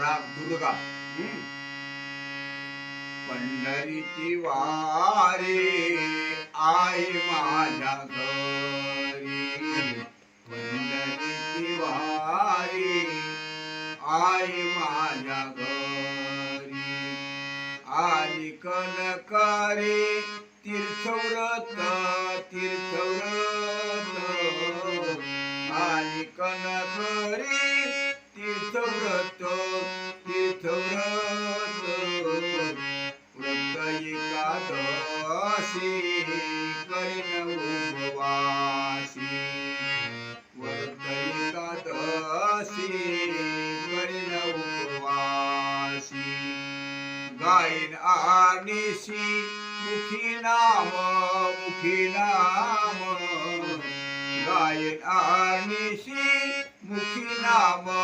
राग दुर्गा हम्म. पंढरीची वारी आई माझ्या घरी. पंढरीची वारी आई माझ्या घरी. आली कनकारी तीर्थव्रत तीर्थव्रत. आली कनकरी एकादशी करीन उपवासी व्रत एकादशी करीन उपवासी गायन आनिसी मुखी नाम मुखी नाम. गायन आनिसी मुखी नाम.